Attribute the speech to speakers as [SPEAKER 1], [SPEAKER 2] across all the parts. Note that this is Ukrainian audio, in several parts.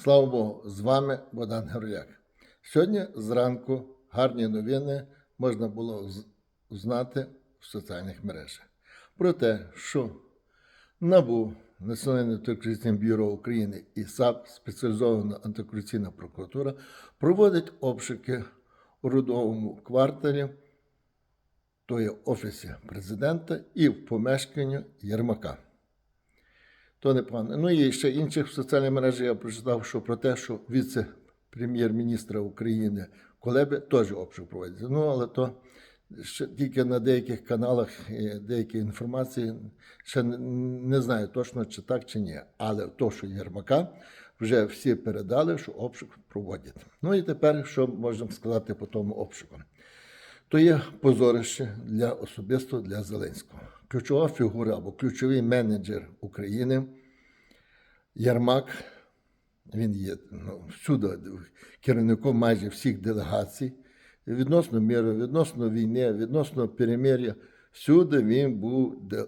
[SPEAKER 1] Слава Богу, з вами Богдан Герояк. Сьогодні зранку гарні новини можна було з- знати в соціальних мережах про те, що НАБУ, Національне антикорупційне бюро України і САП, спеціалізована антикорупційна прокуратура, проводить обшуки у родовому кварталі, то є офісі президента і в помешканні Єрмака. То не пане. Ну і ще інших в соціальній мережі я прочитав, що про те, що віце-прем'єр-міністра України Колеби теж обшук проводиться. Ну, але то ще тільки на деяких каналах е, деякі інформації. Ще не знаю точно, чи так, чи ні. Але то, що Єрмака, вже всі передали, що обшук проводять. Ну і тепер, що можемо сказати по тому обшуку? То є позорище для особисто для Зеленського. Ключова фігура або ключовий менеджер України Ярмак. Він є ну, всюди керівником майже всіх делегацій. Відносно миру, відносно війни, відносно перемир'я. Всюди він був де...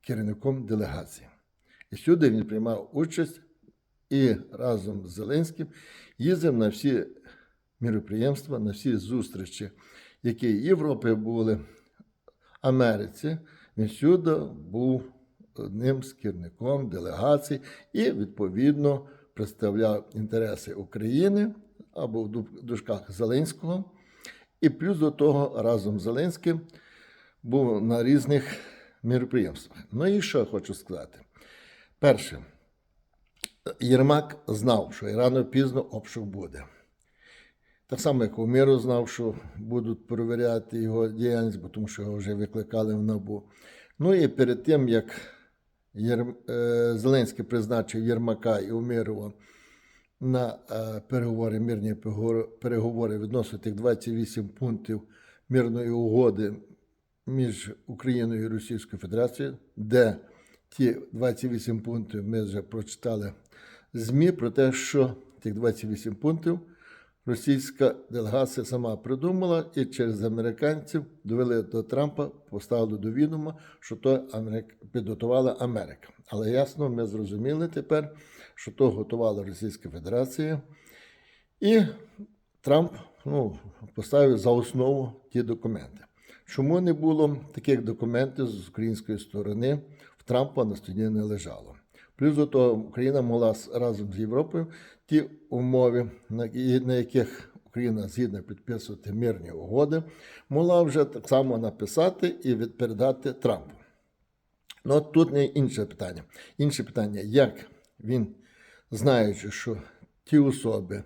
[SPEAKER 1] керівником делегації. І всюди він приймав участь і разом з Зеленським їздив на всі міроприємства, на всі зустрічі, які в Європі були, Америці. Він всюди був одним з керівником делегацій і, відповідно, представляв інтереси України або в ду- дужках Зеленського. І плюс до того разом з Зеленським був на різних міроприємствах. Ну і що я хочу сказати? Перше, Єрмак знав, що і рано пізно обшук буде. Так само, як Уміру знав, що будуть перевіряти його діяльність, бо тому що його вже викликали в НАБУ. Ну і перед тим, як е, Зеленський призначив Єрмака і Умірова на е, переговори, мирні переговори відносно тих 28 пунктів мирної угоди між Україною і Російською Федерацією, де ті 28 пунктів ми вже прочитали ЗМІ про те, що тих 28 пунктів російська делегація сама придумала і через американців довели до Трампа, поставили до відома, що то Америк... підготувала Америка. Але ясно, ми зрозуміли тепер, що то готувала Російська Федерація. І Трамп ну, поставив за основу ті документи. Чому не було таких документів з української сторони в Трампа на стіні не лежало? Плюс до того, Україна могла разом з Європою ті умови, на, яких Україна згідна підписувати мирні угоди, могла вже так само написати і від- передати Трампу. Ну, от тут не інше питання. Інше питання, як він, знаючи, що ті особи,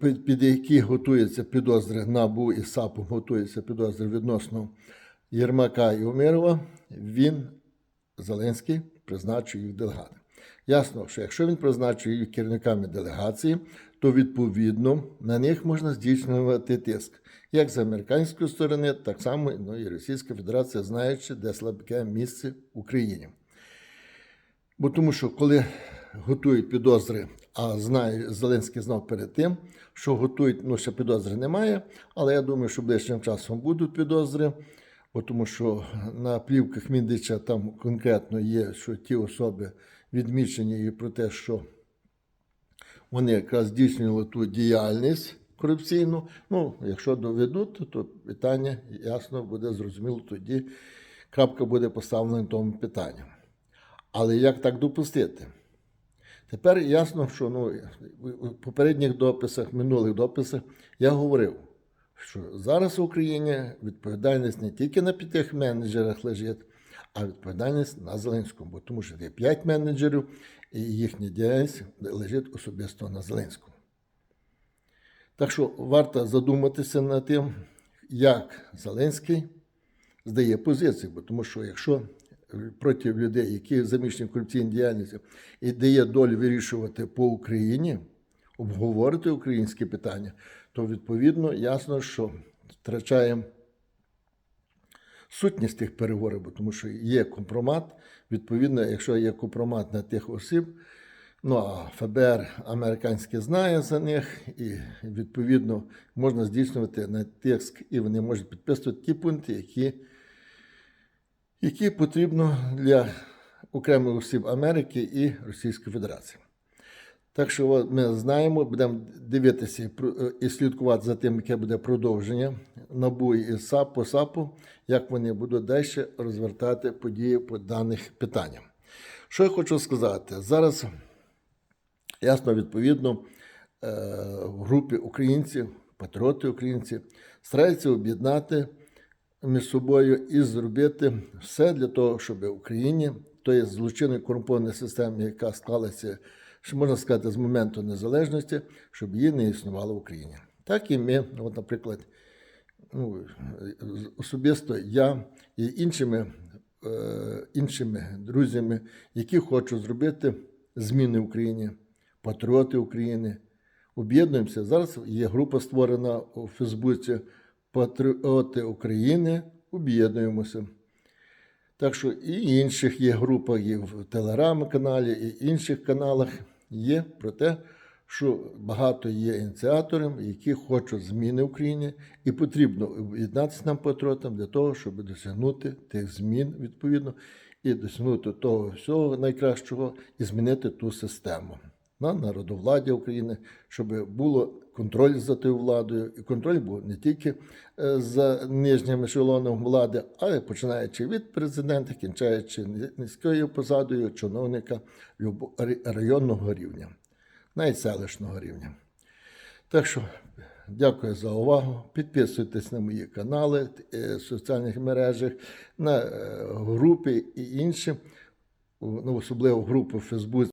[SPEAKER 1] під які готуються підозри НАБУ і САПу готуються підозри відносно Єрмака і Умирова, він, Зеленський, призначив їх делегати. Ясно, що якщо він призначив їх керівниками делегації, то відповідно на них можна здійснювати тиск як з американської сторони, так само ну, і Російська Федерація, знаючи, де слабке місце в Україні. Бо тому що коли готують підозри, а знає, Зеленський знав перед тим, що готують, ну ще підозри немає, але я думаю, що ближчим часом будуть підозри, тому що на плівках Міндича там конкретно є, що ті особи відмічені і про те, що вони якраз здійснювали ту діяльність корупційну. Ну, якщо доведуть, то питання ясно буде зрозуміло, тоді крапка буде поставлена на тому питанні. Але як так допустити? Тепер ясно, що ну, в попередніх дописах, минулих дописах я говорив, що зараз в Україні відповідальність не тільки на п'ятих менеджерах лежить, а відповідальність на Зеленському, бо тому що є п'ять менеджерів, і їхня діяльність лежить особисто на Зеленському. Так що варто задуматися над тим, як Зеленський здає позиції, бо тому що якщо проти людей, які заміщені в корупційній діяльності, і дає долю вирішувати по Україні, обговорити українські питання, то відповідно ясно, що втрачаємо сутність тих переговорів, бо тому що є компромат. Відповідно, якщо є компромат на тих осіб, ну а ФБР американське знає за них, і відповідно можна здійснювати на тиск, і вони можуть підписувати ті пункти, які, які потрібно для окремих осіб Америки і Російської Федерації. Так що ми знаємо, будемо дивитися е, і слідкувати за тим, яке буде продовження НАБУ і САП по САПу, як вони будуть далі розвертати події по даних питаннях. Що я хочу сказати? Зараз, ясно, відповідно, е, в групі українців, патріоти українці, стараються об'єднати між собою і зробити все для того, щоб в Україні, то є злочинної корумпованої системи, яка склалася, що можна сказати, з моменту незалежності, щоб її не існувало в Україні. Так і ми, от, наприклад, ну, особисто я і іншими, е, іншими друзями, які хочуть зробити зміни в Україні, патріоти України. Об'єднуємося. Зараз є група створена у Фейсбуці Патріоти України. Об'єднуємося. Так що і інших є група, є в телеграм-каналі, і інших каналах є про те, що багато є ініціаторів, які хочуть зміни в Україні, і потрібно об'єднатися нам патріотам для того, щоб досягнути тих змін відповідно і досягнути того всього найкращого і змінити ту систему на народовладдя України, щоб було контроль за тою владою, і контроль був не тільки е, за нижнім ешелоном влади, але починаючи від президента, кінчаючи низькою посадою чиновника районного рівня, навіть селищного рівня. Так що дякую за увагу. Підписуйтесь на мої канали е, в соціальних мережах, на е, групи і інші, ну, особливо групи в Фейсбуці.